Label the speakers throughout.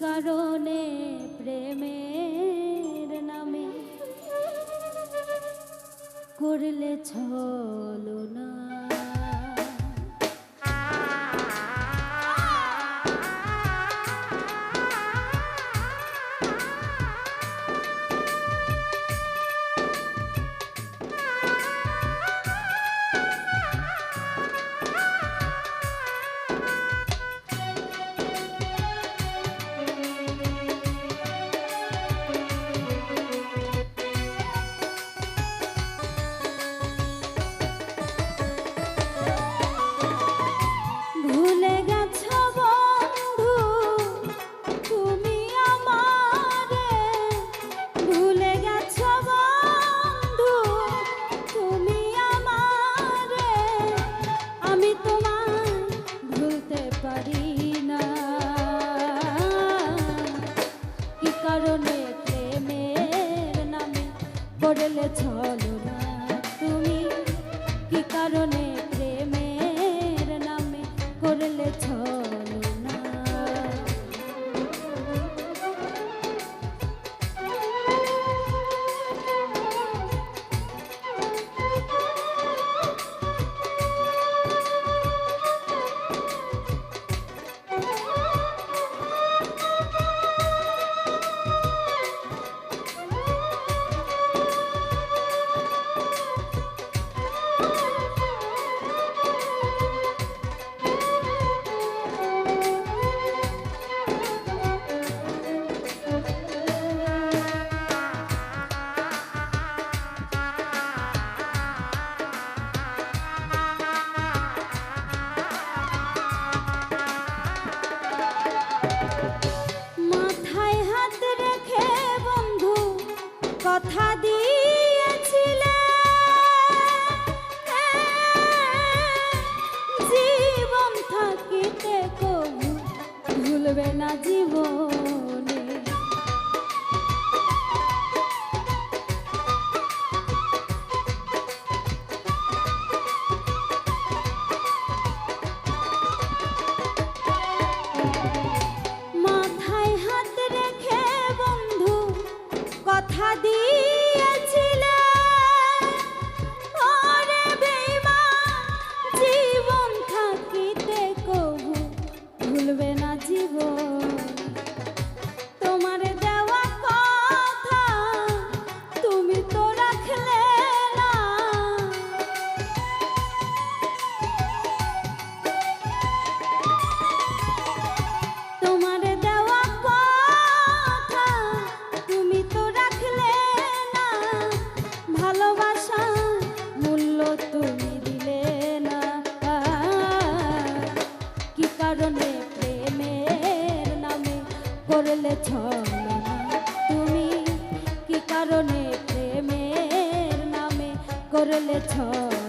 Speaker 1: কারণে প্রেমের নামে করলে ছলো না। কারণে প্রেমের নামে পড়লে চলো। জীবন করলে ছলনা। তুমি কি কারণে প্রেমের নামে করলে ছলনা?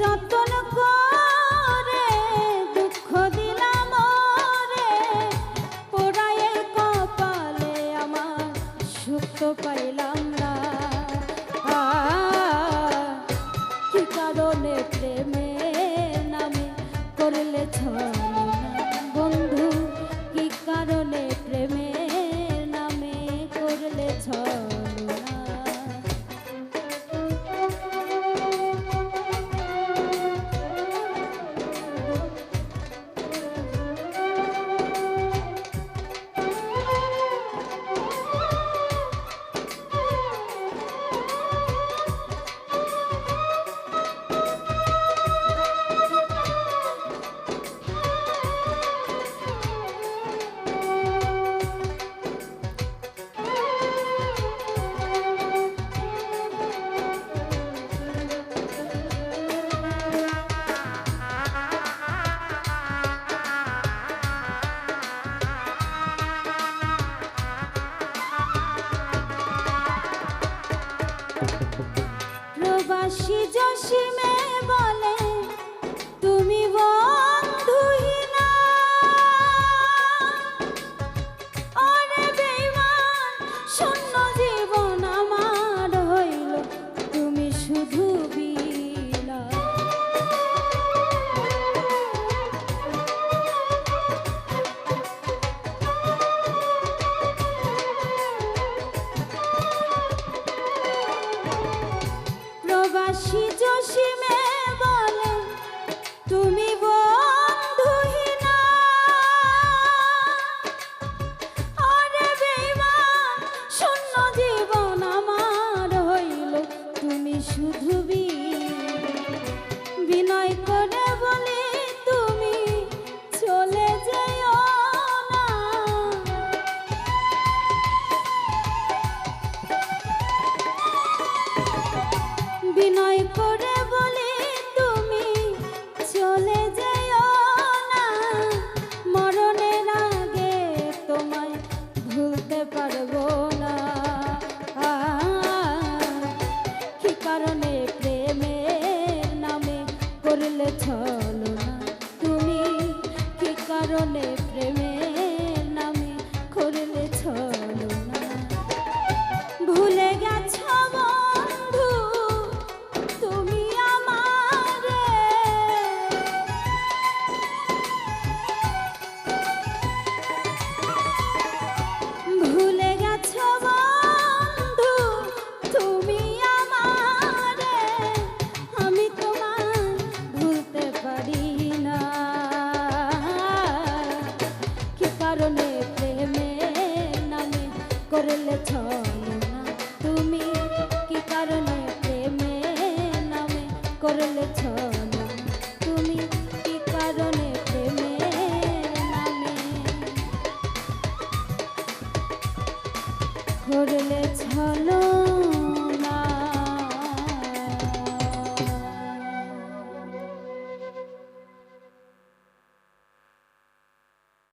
Speaker 1: যতন করে, দুঃখ দিলাম রে পোড়ায়ের কপালে আমার সুক্ত পাইলাম না। কি কারণে প্রেমে নামে করলে ছয় অভিনয় বলে তুমি চলে যেও মরণের আগে তোমায় ভুলতে পারব না। কি কারণে প্রেমে